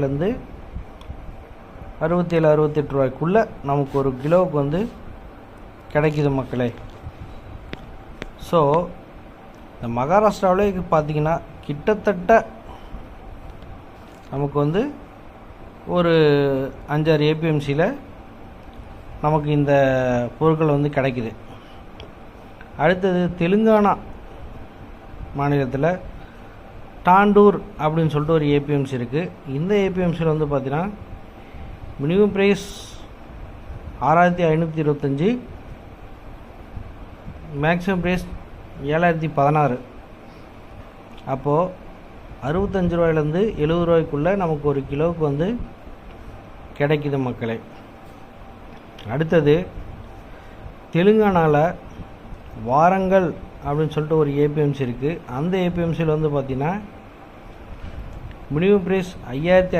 இருந்து அறுபத்தேழு அறுபத்தெட்டு ரூபாய்க்குள்ளே நமக்கு ஒரு கிலோவுக்கு வந்து கிடைக்குது மக்களே. ஸோ இந்த மகாராஷ்டிராவிலே பார்த்தீங்கன்னா கிட்டத்தட்ட நமக்கு வந்து ஒரு அஞ்சாறு ஏபிஎம்சியில் நமக்கு இந்த பொருட்கள் வந்து கிடைக்குது. அடுத்தது தெலுங்கானா மாநிலத்தில் டாண்டூர் அப்படின்னு சொல்லிட்டு ஒரு ஏபிஎம்சி இருக்குது இந்த ஏபிஎம்சியில் வந்து பார்த்தீங்கன்னா மினிமம் ப்ரைஸ் ஆறாயிரத்தி ஐநூற்றி இருபத்தஞ்சி மேக்ஸிமம் ப்ரைஸ் ஏழாயிரத்தி பதினாறு. அப்போது அறுபத்தஞ்சு ரூபாயிலேருந்து எழுபது ரூபாய்க்குள்ளே நமக்கு ஒரு கிலோவுக்கு வந்து கிடைக்குது மக்களே. அடுத்தது தெலுங்கானாவில் வாரங்கள் அப்படின்னு சொல்லிட்டு ஒரு ஏபிஎம்சி இருக்குது அந்த ஏபிஎம்சியில் வந்து பார்த்திங்கன்னா மினிமம் ப்ரைஸ் ஐயாயிரத்தி